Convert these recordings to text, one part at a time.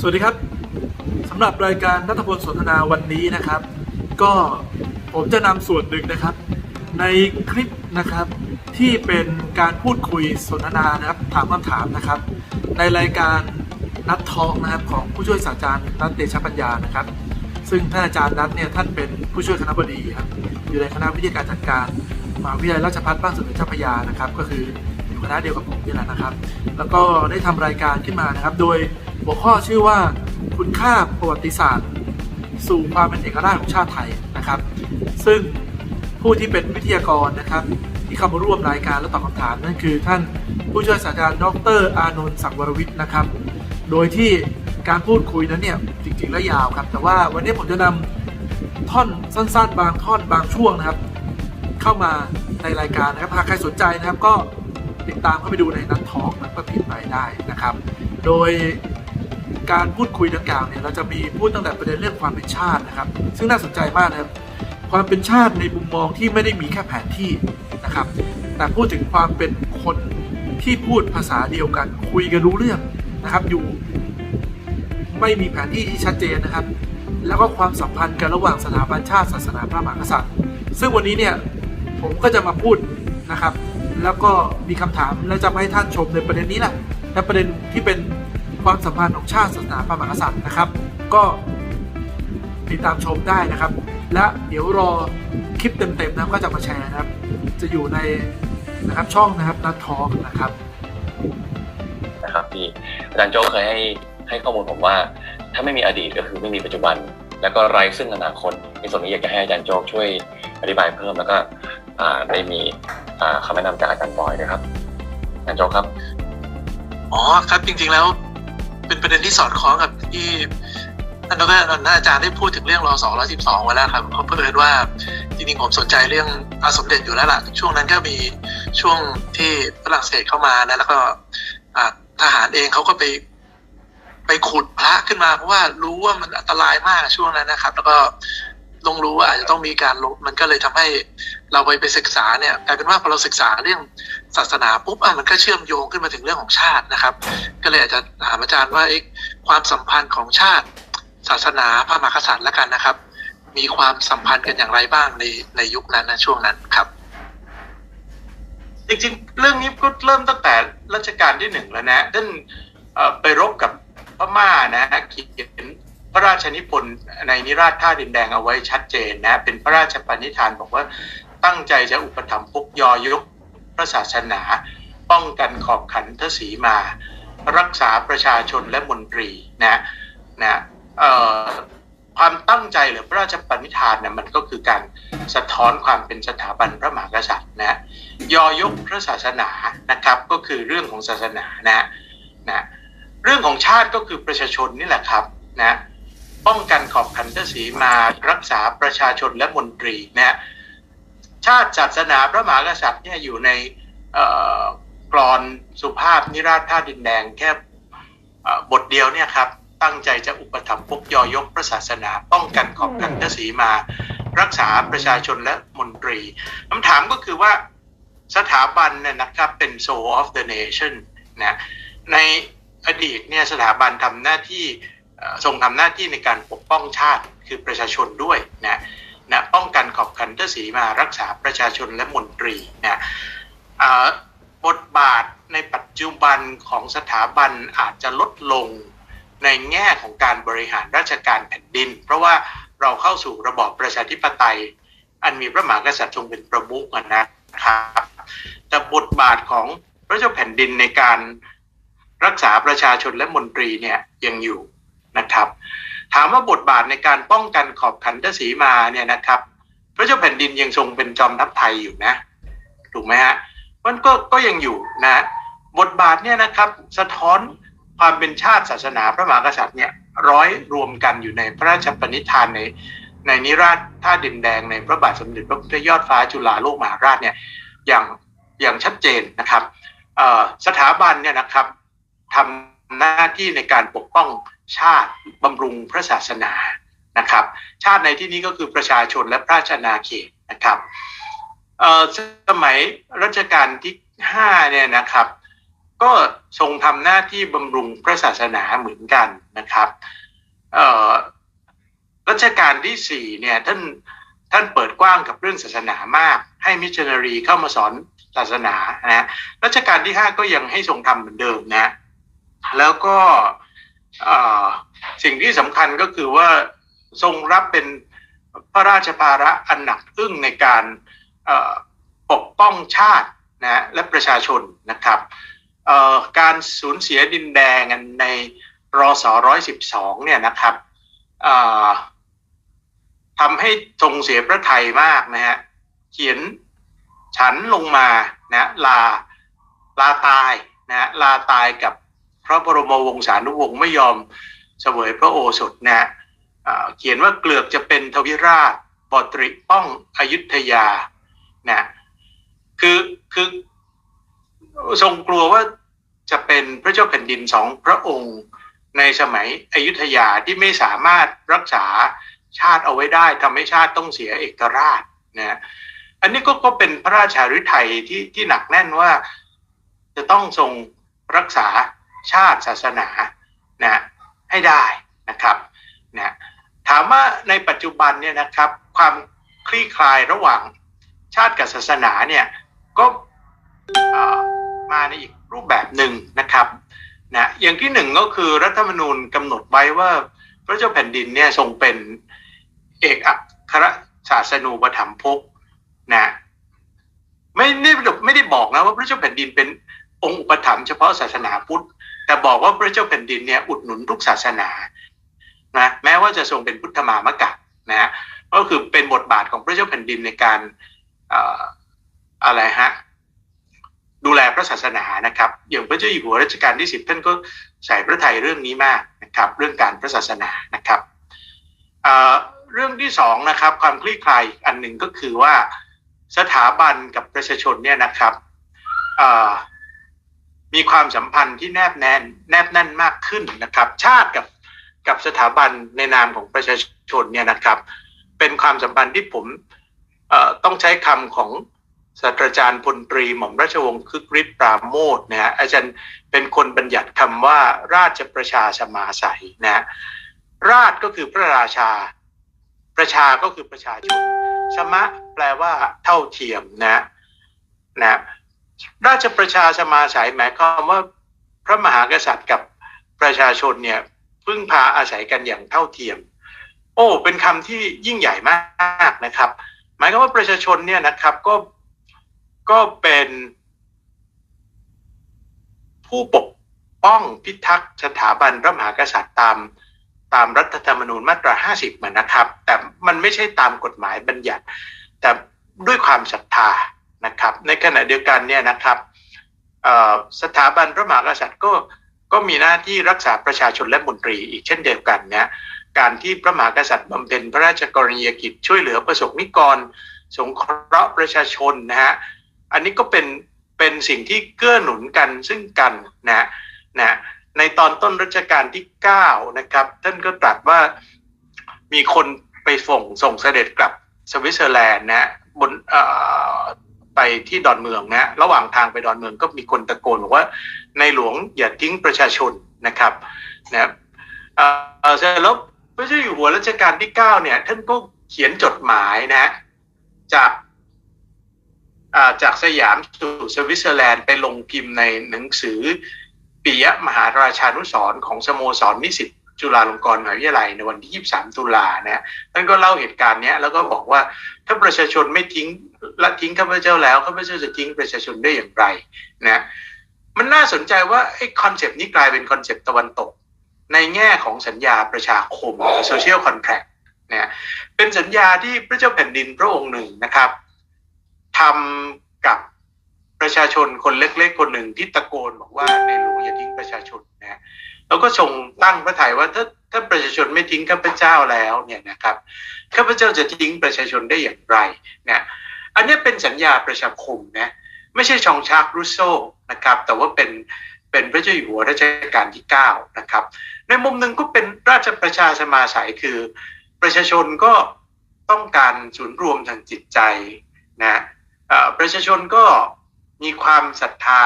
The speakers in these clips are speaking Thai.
สวัสดีครับสำหรับรายการนัทพลสนทนาวันนี้นะครับ ก็ผมจะนำส่วนหนึ่งนะครับ ในคลิปนะครับที่เป็นการพูดคุยสนทนานะครับถามคำถามนะครับ ในรายการนัดทองนะครับของผู้ช่วยศาสตราจารย์นัทเดชปัญญานะครับ ซึ่งท่านอาจารย์นัทเนี่ยท่านเป็นผู้ช่วยคณะบดีครับอยู่ในคณะวิทยาการจัดการมหาวิทยาลัยราชภัฏบ้านสมเด็จเจ้าพระยานะครับ ก็คืออยู่คณะเดียวกับผมนี่แหละนะครับ แล้วก็ได้ทำรายการขึ้นมานะครับ โดย หัวข้อชื่อว่าคุณค่าประวัติศาสตร์ สู่ความเป็นเอกราชของชาติไทยนะครับ ซึ่งผู้ที่เป็นวิทยากรนะครับ ที่เข้ามาร่วมรายการและตอบคำถามนั่นคือ ท่านผู้ช่วยศาสตราจารย์ดรอานนท์ศักวรวิทย์นะครับ โดยที่การพูดคุยนั้นเนี่ยจริงๆแล้วยาวครับ แต่ว่าวันนี้ผมจะนำท่อนสั้น ๆ บางท่อนบางช่วงนะครับ เข้ามาในรายการนะครับหากใครสนใจนะครับก็ติดตามเข้าไปดูในนัดทอล์กนัดประพิมพ์ไปได้นะครับ โดย การพูดคุยดังกล่าวเนี่ยเราจะมีพูดตั้งแต่ประเด็นเรื่องความเป็นชาตินะครับ ซึ่งน่าสนใจมากนะครับความเป็นชาติในมุมมองที่ไม่ได้มีแค่แผนที่นะครับ แต่พูดถึงความเป็นคนที่พูดภาษาเดียวกัน คุยกันรู้เรื่องนะครับ อยู่ ไม่มีแผนที่ที่ชัดเจนนะครับ แล้วก็ความสัมพันธ์กันระหว่างสถาบันชาติศาสนาพระมหากษัตริย์ ซึ่งวันนี้เนี่ยผมก็จะมาพูดนะครับ แล้วก็มีคำถามและจะมาให้ท่านชมในประเด็นนี้แหละและประเด็นที่เป็น ความสัมพันธ์ของชาติศาสนาพระมหากษัตริย์นะครับ ก็ติดตามชมได้นะครับ และเดี๋ยวรอคลิปเต็มๆนะก็จะมาแชร์นะครับ จะอยู่ในนะครับช่องนะครับนัดทอล์กนะครับนะครับที่อาจารย์โจ้เคยให้ให้ข้อมูลผมว่า ถ้าไม่มีอดีตก็คือไม่มีปัจจุบัน แล้วก็ไร้ซึ่งอนาคตในส่วนนี้อยากจะให้อาจารย์โจ้ช่วยอธิบายเพิ่มแล้วก็อ่าได้มีอ่าคำแนะนำจากอาจารย์บอยนะครับอาจารย์โจ้ครับอ๋อครับจริงๆแล้ว เป็นประเด็นที่สอดคล้องกับที่ท่านดรอนันต์อาจารย์ได้พูดถึงเรื่องรอสองร้อยสิบสองไว้แล้วครับเขาเพิ่นว่าจริงๆผมสนใจเรื่องพระสมเด็จอยู่แล้วล่ะ ช่วงนั้นก็มีช่วงที่ฝรั่งเศสเข้ามานะแล้วก็ทหารเองเขาก็ไป ไปขุดพระขึ้นมาเพราะว่ารู้ว่ามันอันตรายมากช่วงนั้นนะครับ แล้วก็ ลงรู้ว่าอาจจะต้องมีการลบมันก็เลยทำให้เราไปไปศึกษาเนี่ยกลายเป็นว่าพอเราศึกษาเรื่องศาสนาปุ๊บอะมันก็เชื่อมโยงขึ้นมาถึงเรื่องของชาตินะครับ ก็เลยอาจจะถามอาจารย์ว่าเอ๊ะความสัมพันธ์ของชาติ ศาสนาพระมหากษัตริย์ล้วกันนะครับ มีความสัมพันธ์กันอย่างไรบ้างในในยุคนั้นนะช่วงนั้นครับ จริงๆ เรื่องนี้ก็เริ่มตั้งแต่รัชกาลที่หนึ่งแล้วนะท่านไปรบกับพม่านะฮะเขียน ระราชนิพนธ์ในนิราชท่าดินแดงเอาไว้ชัดเจนนะ เป็นพระราชปณิธานบอกว่าตั้งใจจะอุปถัมภ์พกยอยกพระศาสนา ป้องกันขอบขันทศีมา รักษาประชาชนและมนตรีนะนะความตั้งใจหรือพระราชปณิธานเนี่ยมันก็คือการสะท้อนความเป็นสถาบันพระมหากษัตริย์นะยอยกพระศาสนานะครับก็คือเรื่องของศาสนานะนะเรื่องของชาติก็คือประชาชนนี่แหละครับนะ ป้องกันขอบขันทศีมารักษาประชาชนและมนตรีนะชาติศาสนาพระมหากษัตริย์เนี่ยอยู่ในกรอนสุภาพนิราชท่าดินแดงแค่บทเดียวเนี่ยครับตั้งใจจะอุปถัมภ์พกยอยกพระศาสนา ป้องกันขอบขันทศีมา รักษาประชาชนและมนตรีคำถามก็คือว่าสถาบันเนี่ยนะครับเป็น soul of the nation นะในอดีตเนี่ยสถาบันทำหน้าที่ ทรงทำหน้าที่ในการปกป้องชาติคือประชาชนด้วยนะนะป้องกันขอบขันทศีมารักษาประชาชนและมนตรีนะเอ่อบทบาทในปัจจุบันของสถาบันอาจจะลดลงในแง่ของการบริหารราชการแผ่นดิน เพราะว่าเราเข้าสู่ระบอบประชาธิปไตย อันมีพระมหากษัตริย์ทรงเป็นประมุขนะครับแต่บทบาทของพระเจ้าแผ่นดินในการรักษาประชาชนและมนตรีเนี่ยยังอยู่ นะครับ ถามว่าบทบาทในการป้องกันขอบขันทศีมาเนี่ยนะครับ พระเจ้าแผ่นดินยังทรงเป็นจอมทัพไทยอยู่นะถูกไหมฮะมันก็ก็ยังอยู่นะบทบาทเนี่ยนะครับสะท้อนความเป็นชาติศาสนาพระมหากษัตริย์เนี่ยร้อยรวมกันอยู่ในพระราชปณิธานในในนิราชท่าดินแดงในพระบาทสมเด็จพระพุทธยอดฟ้าจุฬาโลกมหาราชเนี่ยอย่างอย่างชัดเจนนะครับสถาบันเนี่ยนะครับทำหน้าที่ในการปกป้อง ชาติบำรุงพระศาสนานะครับ ชาติในที่นี้ก็คือประชาชนและพระราชอาเขตนะครับสมัยรัชกาลที่ห้าเนี่ยนะครับ ก็ทรงทำหน้าที่บำรุงพระศาสนาเหมือนกันนะครับรัชกาลที่สี่เนี่ยท่านท่านเปิดกว้างกับเรื่องศาสนามาก ให้มิชชันนารีเข้ามาสอนศาสนานะรัชกาลที่ห้าก็ยังให้ทรงทำเหมือนเดิมนะแล้วก็ สิ่งที่สำคัญก็คือว่าทรงรับเป็นพระราชภาระอันหนักอึ้งในการปกป้องชาตินะและประชาชนนะครับการสูญเสียดินแดงในรอสร้อยสิบสองเนี่ยนะครับทำให้ทรงเสียพระไทยมากนะฮะเขียนฉันลงมานะลาลาตายนะลาตายกับ พระบรมวงศานุวงศ์ไม่ยอมเสวยพระโอสถนะะเขียนว่าเกลือกจะเป็นทวิราชบตริป้องอยุธยานะคือคือทรงกลัวว่าจะเป็นพระเจ้าแผ่นดินสองพระองค์ในสมัยอยุธยาที่ไม่สามารถรักษาชาติเอาไว้ได้ทำให้ชาติต้องเสียเอกราชนะอันนี้ก็ก็เป็นพระราชาฤทัยที่ที่หนักแน่นว่า จะต้องทรงรักษา ชาติศาสนานะให้ได้นะครับนะถามว่าในปัจจุบันเนี่ยนะครับความคลี่คลายระหว่างชาติกับศาสนาเนี่ยก็มาในอีกรูปแบบหนึ่งนะครับนะอย่างที่หนึ่งก็คือรัฐธรรมนูญกำหนดไว้ว่าพระเจ้าแผ่นดินเนี่ยทรงเป็นเอกอัครศาสนูปถัมภกนะไม่ได้ไม่ได้บอกนะว่าพระเจ้าแผ่นดินเป็นองค์อุปถัมภ์เฉพาะศาสนาพุทธ แต่บอกว่าพระเจ้าแผ่นดินเนี่ยอุดหนุนทุกศาสนานะแม้ว่าจะทรงเป็นพุทธมามกะนะฮะก็คือเป็นบทบาทของพระเจ้าแผ่นดินในการเอ่อะไรฮะดูแลพระศาสนานะครับ อย่างพระเจ้าอยู่หัวรัชกาลที่สิบท่านก็ใส่พระไทยเรื่องนี้มากนะครับ เรื่องการพระศาสนานะครับเรื่องที่สองนะครับ ความคลี่คลายอันหนึ่งก็คือว่าสถาบันกับประชาชนเนี่ยนะครับ มีความสัมพันธ์ที่แนบแน่นแนบแน่นมากขึ้นนะครับ ชาติกับกับสถาบันในนามของประชาชนเนี่ยนะครับ เป็นความสัมพันธ์ที่ผมต้องใช้คำของศาสตราจารย์พลตรีหม่อมราชวงศ์คึกฤทธิ์ปราโมทนะฮะอาจารย์เป็นคนบัญญัติคำว่าราชประชาสมาสัยนะฮะราชก็คือพระราชา ประชาก็คือประชาชน สมะแปลว่าเท่าเทียมนะนะ ราชประชาสมาสัยหมายความว่าพระมหากษัตริย์กับประชาชนเนี่ยพึ่งพาอาศัยกันอย่างเท่าเทียม โอ้ เป็นคำที่ยิ่งใหญ่มากนะครับ หมายความว่าประชาชนเนี่ยนะครับก็ก็เป็นผู้ปกป้องพิทักษ์สถาบันพระมหากษัตริย์ตามตามรัฐธรรมนูญมาตรา 50เหมือนนะครับ แต่มันไม่ใช่ตามกฎหมายบัญญัติ แต่ด้วยความศรัทธา นะครับ ในขณะเดียวกันเนี่ยนะครับสถาบันพระมหากษัตริย์ก็ก็มีหน้าที่รักษาประชาชนและมนตรีอีกเช่นเดียวกันนะการที่พระมหากษัตริย์บำเพ็ญพระราชกรณียกิจช่วยเหลือประสบนิกร สงเคราะห์ประชาชนนะฮะอันนี้ก็เป็นเป็นสิ่งที่เกื้อหนุนกันซึ่งกันนะนะในตอนต้นรัชกาลที่ 9 นะครับ ท่านก็ตรัสว่ามีคนไปส่งส่งเสด็จกลับสวิตเซอร์แลนด์นะบนเอ่อ ไปที่ดอนเมืองนะ ระหว่างทางไปดอนเมืองก็มีคนตะโกนบอกว่าในหลวงอย่าทิ้งประชาชนนะครับนะเออเสร็จแล้วพระเจ้าอยู่หัวรัชกาลที่9เนี่ย ท่านก็เขียนจดหมายนะ จากอ่าจากสยามสู่สวิตเซอร์แลนด์ไปลงพิมพ์ในหนังสือปิยมหาราชานุสรของสโมสรนิสิตจุฬาลงกรณ์มหาวิทยาลัยในวันที่ 23 ตุลานะท่านก็เล่าเหตุการณ์เนี้ยแล้วก็บอกว่าถ้าประชาชนไม่ทิ้ง ละทิ้งข้าพเจ้าแล้วข้าพเจ้าจะทิ้งประชาชนได้อย่างไรนะมันน่าสนใจว่าไอ้คอนเซปต์นี้กลายเป็นคอนเซปต์ตะวันตก ในแง่ของสัญญาประชาคม social contract นะเป็นสัญญาที่พระเจ้าแผ่นดินพระองค์หนึ่งนะครับทำกับประชาชนคนเล็กๆ คนหนึ่งที่ตะโกนบอกว่าในหลวงอย่าทิ้งประชาชนนะแล้วก็ทรงตั้งพระทัยว่าถ้าถ้าประชาชนไม่ทิ้งข้าพเจ้าแล้วเนี่ยนะครับข้าพเจ้าจะทิ้งประชาชนได้อย่างไรเนี่ย อันนี้เป็นสัญญาประชาคมนะไม่ใช่ชองชาร์กรูโซนะครับ แต่ว่าเป็นเป็นพระเจ้าอยู่หัวรัชกาลที่ 9 นะครับ ในมุมหนึ่งก็เป็นราชประชาสมาสัยคือ ประชาชนก็ต้องการศูนย์รวมทางจิตใจนะประชาชนก็มีความศรัทธา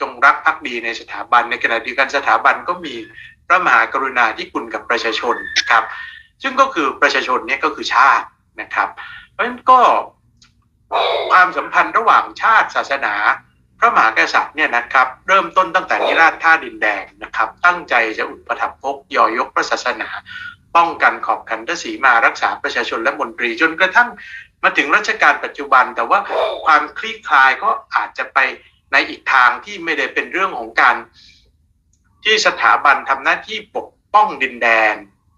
จงรักภักดีในสถาบัน ในขณะเดียวกันสถาบันก็มีพระมหากรุณาธิคุณกับประชาชนนะครับ ซึ่งก็คือประชาชนเนี่ยก็คือชาตินะครับ เพราะฉะนั้นก็ ความสัมพันธ์ระหว่างชาติศาสนา พระมหากษัตริย์เนี่ยนะครับ เริ่มต้นตั้งแต่นิราชท่าดินแดงนะครับ ตั้งใจจะอุปถัมภกยอยกพระศาสนา ป้องกันขอบขันทศีมารักษาประชาชนและมนตรีจนกระทั่งมาถึงรัชกาลปัจจุบัน แต่ว่าความคลี่คลายก็อาจจะไปในอีกทางที่ไม่ได้เป็นเรื่องของการที่สถาบันทำหน้าที่ปกป้องดินแดน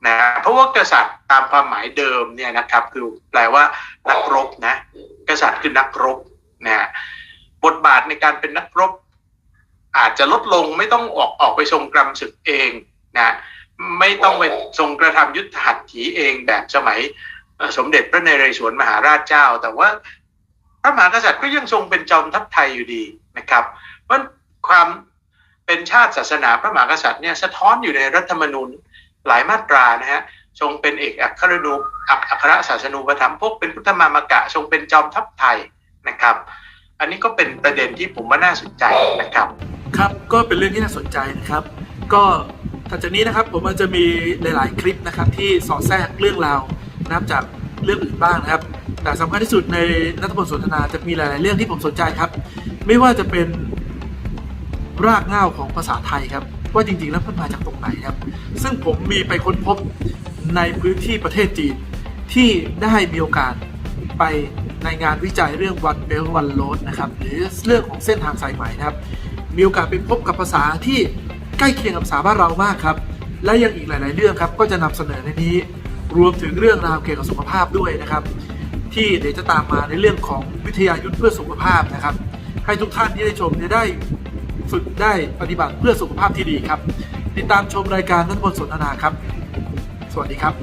นะเพราะว่ากษัตริย์ตามความหมายเดิมเนี่ยนะครับ คือแปลว่านักรบนะ กษัตริย์คือนักรบนะบทบาทในการเป็นนักรบ อาจจะลดลงไม่ต้องออกออกไปทรงกรำศึกเองนะไม่ต้องไปทรงกระทำยุทธหัตถีเองแบบสมัยสมเด็จพระนเรศวรมหาราชเจ้า แต่ว่าพระมหากษัตริย์ก็ยังทรงเป็นจอมทัพไทยอยู่ดีนะครับเพราะความเป็นชาติศาสนาพระมหากษัตริย์เนี่ยสะท้อนอยู่ในรัฐธรรมนูญ หลายมาตรานะฮะทรงเป็นเอกอัครนูอัครศาสนูปถัมภกเป็นพุทธมามกะทรงเป็นจอมทัพไทยนะครับ อันนี้ก็เป็นประเด็นที่ผมว่าน่าสนใจนะครับ ครับก็เป็นเรื่องที่น่าสนใจนะครับ ก็ถัดจากนี้นะครับผมมันจะมีหลาย ๆ คลิปนะครับที่สอดแทรกเรื่องราวนับจากเรื่องอื่นบ้างนะครับ แต่สำคัญที่สุดในนัทพลสนทนาจะมีหลาย ๆ เรื่องที่ผมสนใจครับ ไม่ว่าจะเป็นรากเหง้าของภาษาไทยครับ ว่าจริงๆแล้วมันมาจากตรงไหนครับ ซึ่งผมมีไปค้นพบในพื้นที่ประเทศจีน ที่ได้มีโอกาสไปในงานวิจัยเรื่อง One Belt One Road นะครับหรือเรื่องของเส้นทางสายไหม่นะครับ มีโอกาสไปพบกับภาษาที่ใกล้เคียงกับภาษาบ้านเรามากครับ และยังอีกหลาย ๆ เรื่องครับก็จะนำเสนอในนี้รวมถึงเรื่องราวเกี่ยวกับสุขภาพด้วยนะครับ ที่เดี๋ยวจะตามมาในเรื่องของวิทยายุทธเพื่อสุขภาพนะครับ ให้ทุกท่านที่ได้ชมจะได้ึกได้ปฏิบัติเพื่อสุขภาพที่ดีครับ ติดตามชมรายการนัทพลสนทนาครับ สวัสดีครับ